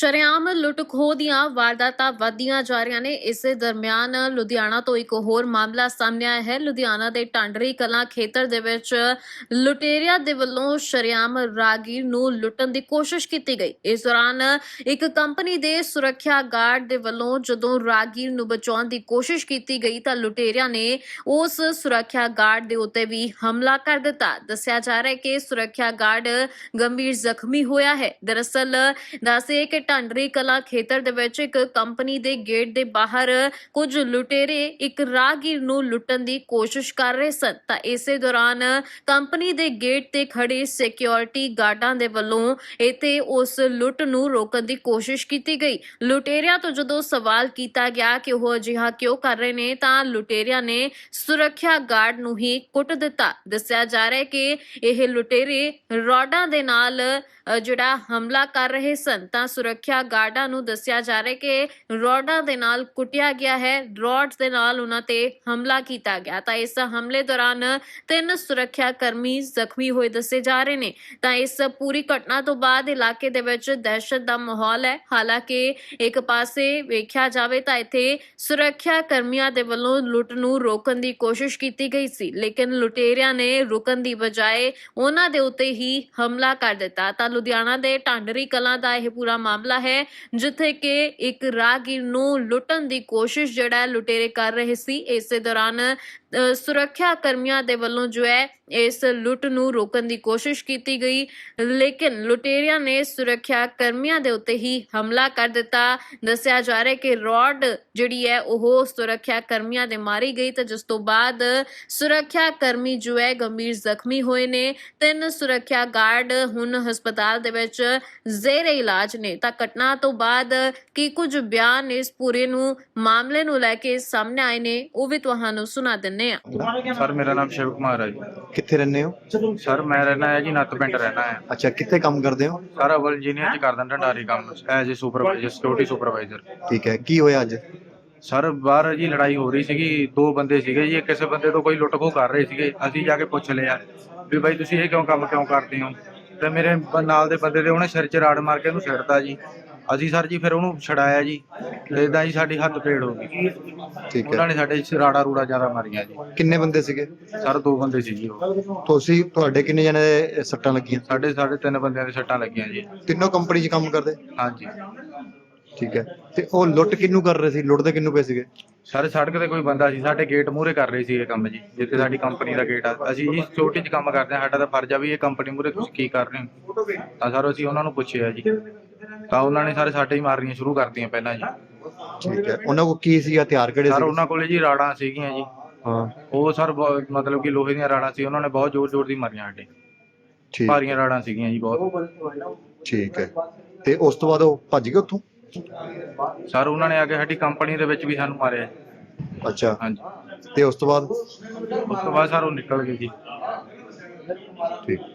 ਸ਼ਰੇਆਮ ਲੁੱਟ ਖੋਹ ਦੀਆਂ ਵਾਰਦਾਤਾਂ ਵਧਦੀਆਂ ਜਾ ਰਹੀਆਂ ਨੇ। ਇਸੇ ਦਰਮਿਆਨ ਲੁਧਿਆਣਾ ਤੋਂ ਇੱਕ ਹੋਰ ਮਾਮਲਾ ਸਾਹਮਣੇ ਆਇਆ ਹੈ। ਲੁਧਿਆਣਾ ਦੇ ਟਾਂਡਰੀ ਕਲਾਂ ਖੇਤਰ ਦੇ ਵਿੱਚ ਲੁਟੇਰਿਆਂ ਦੇ ਵੱਲੋਂ ਸ਼ਰੇਆਮ ਰਾਗੀਰ ਨੂੰ ਲੁੱਟਣ ਦੀ ਕੋਸ਼ਿਸ਼ ਕੀਤੀ ਗਈ। ਇਸ ਦੌਰਾਨ ਇੱਕ ਕੰਪਨੀ ਦੇ ਸੁਰੱਖਿਆ ਗਾਰਡ ਦੇ ਵੱਲੋਂ ਜਦੋਂ ਰਾਗੀਰ ਨੂੰ ਬਚਾਉਣ ਦੀ ਕੋਸ਼ਿਸ਼ ਕੀਤੀ ਗਈ ਤਾਂ ਲੁਟੇਰਿਆਂ ਨੇ ਉਸ ਸੁਰੱਖਿਆ ਗਾਰਡ ਦੇ ਉੱਤੇ ਵੀ ਹਮਲਾ ਕਰ ਦਿੱਤਾ। ਦੱਸਿਆ ਜਾ ਰਿਹਾ ਹੈ ਕਿ ਸੁਰੱਖਿਆ ਗਾਰਡ ਗੰਭੀਰ ਜ਼ਖਮੀ ਹੋਇਆ ਹੈ। ਦਰਅਸਲ ਦੱਸੇ ਕਿ ਢਾਂਡਰੀ ਕਲਾ ਖੇਤਰ ਦੇ ਵਿੱਚ ਇੱਕ ਕੰਪਨੀ ਦੇ ਗੇਟ ਦੇ ਬਾਹਰ ਕੁਝ ਲੁਟੇਰੇ ਇੱਕ ਰਾਹਗੀਰ ਨੂੰ ਲੁੱਟਣ ਦੀ ਕੋਸ਼ਿਸ਼ ਕਰ ਰਹੇ ਸਨ। ਤਾਂ ਇਸੇ ਦੌਰਾਨ ਕੰਪਨੀ ਦੇ ਗੇਟ ਤੇ ਖੜੇ ਸਿਕਿਉਰਿਟੀ ਗਾਰਡਾਂ ਦੇ ਵੱਲੋਂ ਇੱਥੇ ਉਸ ਲੁੱਟ ਨੂੰ ਰੋਕਣ ਦੀ ਕੋਸ਼ਿਸ਼ ਕੀਤੀ ਗਈ। ਲੁਟੇਰਿਆਂ ਤੋਂ ਜਦੋਂ ਸਵਾਲ ਕੀਤਾ ਗਿਆ ਕਿ ਉਹ ਅਜਿਹਾ ਕਿਉਂ ਕਰ ਰਹੇ ਨੇ, ਤਾਂ ਲੁਟੇਰਿਆਂ ਨੇ ਸੁਰੱਖਿਆ ਗਾਰਡ ਨੂੰ ਹੀ ਕੁੱਟ ਦਿੱਤਾ। ਦੱਸਿਆ ਜਾ ਰਿਹਾ ਹੈ ਕਿ ਇਹ ਲੁਟੇਰੇ ਰੋਡਾਂ ਦੇ ਨਾਲ ਜਿਹੜਾ ਹਮਲਾ ਕਰ ਰਹੇ ਸਨ, ਤਾਂ ਸੁਰੱਖਿਆ ਸੁਰੱਖਿਆ ਗਾਰਡਾਂ ਨੂੰ ਦੱਸਿਆ ਜਾ ਰਿਹਾ ਕਿ ਰੋਡਾਂ ਦੇ ਨਾਲ ਕੁੱਟਿਆ ਗਿਆ ਹੈ। ਰੋਡਸ ਦੇ ਨਾਲ ਉਹਨਾਂ ਤੇ ਹਮਲਾ ਕੀਤਾ ਗਿਆ। ਤਾਂ ਇਸ ਹਮਲੇ ਦੌਰਾਨ ਤਿੰਨ ਸੁਰੱਖਿਆ ਕਰਮੀ ਜ਼ਖਮੀ ਹੋਏ ਦੱਸੇ ਜਾ ਰਹੇ ਨੇ। ਤਾਂ ਇਸ ਪੂਰੀ ਘਟਨਾ ਤੋਂ ਬਾਅਦ ਇਲਾਕੇ ਦੇ ਵਿੱਚ ਦਹਿਸ਼ਤ ਦਾ ਮਾਹੌਲ ਹੈ। ਹਾਲਾਂਕਿ ਇੱਕ ਪਾਸੇ ਵੇਖਿਆ ਜਾਵੇ ਤਾਂ ਇੱਥੇ ਸੁਰੱਖਿਆ ਕਰਮੀਆਂ ਦੇ ਵੱਲੋਂ ਲੁੱਟ ਨੂੰ ਰੋਕਣ ਦੀ ਕੋਸ਼ਿਸ਼ ਕੀਤੀ ਗਈ ਸੀ। ਲੇਕਿਨ ਲੁਟੇਰਿਆਂ ਨੇ ਰੁਕਣ ਦੀ ਬਜਾਏ ਉਹਨਾਂ ਦੇ ਉੱਤੇ ਹੀ ਹਮਲਾ ਕਰ ਦਿੱਤਾ। ਤਾਂ ਲੁਧਿਆਣਾ ਦੇ ਢਾਂਡਰੀ ਕਲਾਂ ਦਾ ਇਹ ਪੂਰਾ ਮਾਮਲਾ ਹੈ, ਜਿੱਥੇ ਕਿ ਇੱਕ ਰਾਗੀਰ ਨੂੰ ਲੁੱਟਣ ਦੀ ਕੋਸ਼ਿਸ਼ ਜਿਹੜਾ ਲੁਟੇਰੇ ਕਰ ਰਹੇ ਸੀ। ਇਸੇ ਦੌਰਾਨ ਸੁਰੱਖਿਆ ਕਰਮੀਆਂ ਦੇ ਵੱਲੋਂ ਜੋ ਹੈ, ਇਸ ਲੁੱਟ ਨੂੰ ਰੋਕਣ ਦੀ ਕੋਸ਼ਿਸ਼ ਕੀਤੀ ਗਈ। ਲੇਕਿਨ ਲੁਟੇਰਿਆਂ ਨੇ ਸੁਰੱਖਿਆ ਕਰਮੀਆਂ ਦੇ ਉੱਤੇ ਹੀ ਹਮਲਾ ਕਰ ਦਿੱਤਾ। ਦੱਸਿਆ ਜਾ ਰਿਹਾ ਕਿ ਰੋਡ ਜਿਹੜੀ ਹੈ, ਉਹ ਸੁਰੱਖਿਆ ਕਰਮੀਆਂ ਦੇ ਮਾਰੀ ਗਈ ਤਾਂ ਜਿਸ ਤੋਂ ਬਾਅਦ ਸੁਰੱਖਿਆ ਕਰਮੀ ਜੋ ਹੈ, ਗੰਭੀਰ ਜ਼ਖਮੀ ਹੋਏ ਨੇ। ਤਿੰਨ ਸੁਰੱਖਿਆ ਗਾਰਡ ਹੁਣ ਹਸਪਤਾਲ ਦੇ ਵਿੱਚ ਜ਼ੇਰੇ ਇਲਾਜ ਨੇ। ਤਾਂ ਘਟਨਾ ਤੋਂ ਬਾਅਦ ਕੀ ਕੁਝ ਬਿਆਨ ਇਸ ਪੂਰੇ ਨੂੰ ਮਾਮਲੇ ਨੂੰ ਲੈ ਕੇ ਸਾਹਮਣੇ ਆਏ ਨੇ ਉਹ ਵੀ ਤੁਹਾਨੂੰ ਸੁਣਾ ਦਿੰਨੇ ਆ ਸਰ ਮੇਰਾ ਨਾਮ ਸ਼ਿਵ ਕੁਮਾਰ ਹੈ ਜੀ। ਕਿੱਥੇ ਰਹਿੰਦੇ ਹੋ? ਸਰ ਮੈਂ ਰਹਿਣਾ ਹੈ ਜੀ ਨੱਤ ਪਿੰਡ ਰਹਿਣਾ ਹੈ। ਅੱਛਾ ਕਿੱਥੇ ਕੰਮ ਕਰਦੇ ਹੋ? ਸਰ ਅਵਲ ਇੰਜੀਨੀਅਰ ਚ ਕਰਦਾ ਢੰਡਾਰੀ ਕੰਮ as a supervisor security supervisor ਠੀਕ ਹੈ ਕੀ ਹੋਇਆ ਅੱਜ? ਸਰ ਬਾਹਰ ਜੀ ਲੜਾਈ ਹੋ ਰਹੀ ਸੀਗੀ ਦੋ ਬੰਦੇ ਸੀਗੇ ਜੀ ਕਿਸੇ ਬੰਦੇ ਤੋਂ ਕੋਈ ਲੁੱਟ ਖੋਹ ਕਰ ਰਹੇ ਸੀਗੇ ਅਸੀਂ ਜਾ ਕੇ ਪੁੱਛ ਲਿਆ ਵੀ ਬਾਈ ਤੁਸੀਂ ਇਹ ਕਿਉਂ ਕੰਮ ਕਿਉਂ ਕਰਦੇ ਹੋ? ਤੇ ਮੇਰੇ ਬ- ਨਾਲ ਦੇ ਬੰਦੇ ਦੇ ਉਹਨੇ ਸਿਰ 'ਚ ਰਾੜ ਮਾਰ ਕੇ ਉਹਨੂੰ ਸਿੱਟਤਾ ਜੀ। ਅਸੀਂ ਸਰ ਜੀ ਫਿਰ ਉਹਨੂੰ ਛਡਾਇਆ ਜੀ। ਇਦਾਂ ਜੀ ਸਾਡੀ ਹੱਥ ਪੇੜ ਹੋ ਗਈ। ਠੀਕ ਉਹਨਾਂ ਹੈ ਨੇ ਸਾਡੇ ਰਾੜਾ ਰੂੜਾ ਜ਼ਿਆਦਾ ਮਾਰੀਆਂ ਜੀ। ਕਿੰਨੇ ਬੰਦੇ ਸੀਗੇ? ਸਰ ਦੋ ਬੰਦੇ ਸੀ ਜੀ ਉਹ। ਤੁਸੀਂ ਤੁਹਾਡੇ ਕਿੰਨੇ ਜਣੇ ਦੇ ਸੱਟਾਂ ਲੱਗੀਆਂ? ਸਾਡੇ ਸਾਡੇ ਤਿੰਨ ਬੰਦਿਆਂ ਦੇ ਸੱਟਾਂ ਲੱਗੀਆਂ ਜੀ। ਤਿੰਨੋਂ ਕੰਪਨੀ 'ਚ ਕੰਮ ਕਰਦੇ? ਹਾਂਜੀ। ਠੀਕ ਹੈ। ਤੇ ਉਹ ਲੁੱਟ ਕਿਹਨੂੰ ਕਰ ਰਹੇ ਸੀ? ਲੁੱਟਦੇ ਕਿਹਨੂੰ ਪਏ ਸੀਗੇ? ਸਾਰੇ ਸੜਕ ਤੇ ਕੋਈ ਬੰਦਾ ਸੀ ਸਾਡੇ ਗੇਟ ਮੂਹਰੇ ਕਰ ਰਹੇ ਸੀ ਇਹ ਕੰਮ ਜੀ ਜਿੱਥੇ ਸਾਡੀ ਕੰਪਨੀ ਦਾ ਗੇਟ ਆ। ਅਸੀਂ ਜੀ ਸਿਕਿਉਰਿਟੀ 'ਚ ਕੰਮ ਕਰਦੇ ਹਾਂ ਸਾਡਾ ਤਾਂ ਫਰਜ਼ ਆ ਵੀ ਇਹ ਕੰਪਨੀ ਮੂਹਰੇ ਤੁਸੀਂ ਕੀ ਕਰ ਰਹੇ ਹੋ। ਤਾਂ ਸਰ ਅਸੀਂ ਉਹਨਾਂ ਨੂੰ ਪੁੱਛਿਆ ਜੀ। ਤਾਂ ਉਹਨਾਂ ਨੇ ਸਾਰੇ ਸਾਡੇ ਹੀ ਮਾਰਨੀਆਂ ਸ਼ੁਰੂ ਕਰਤੀਆਂ ਪਹਿਲਾਂ ਜੀ। ਠੀਕ ਹੈ। ਉਹਨਾਂ ਕੋਲ ਕੀ ਸੀ ਹਥਿਆਰ ਕਿਹੜੇ ਸਰ ਸੀ ਉਹਨਾਂ ਕੋਲੇ ਜੀ ਰਾੜਾਂ ਸੀਗੀਆਂ ਜੀ। ਹਾਂ। ਉਹ ਸਰ ਮਤਲਬ ਕਿ ਲੋਹੇ ਦੀਆਂ ਰਾੜਾਂ ਸੀ ਉਹਨਾਂ ਨੇ ਬਹੁਤ ਜ਼ੋਰ ਜ਼ੋਰ ਦੀ ਮਾਰੀਆਂ ਸਾਡੇ। ਠੀਕ। ਭਾਰੀਆਂ ਰਾੜਾਂ ਸੀਗੀਆਂ ਜੀ ਬਹੁਤ। ਠੀਕ ਹੈ। ਤੇ ਉਸ ਤੋਂ ਬਾਅਦ ਉਹ ਭੱਜ ਗਏ ਉੱਥੋਂ? ਸਰ ਉਹਨਾਂ ਨੇ ਆ ਕੇ ਸਾਡੀ ਕੰਪਨੀ ਦੇ ਵਿੱਚ ਵੀ ਸਾਨੂੰ ਮਾਰਿਆ। ਅੱਛਾ। ਹਾਂਜੀ। ਤੇ ਉਸ ਤੋਂ ਬਾਅਦ? ਉਸ ਤੋਂ ਬਾਅਦ ਸਰ ਉਹ ਨਿਕਲ ਗਏ ਜੀ। ਠੀਕ।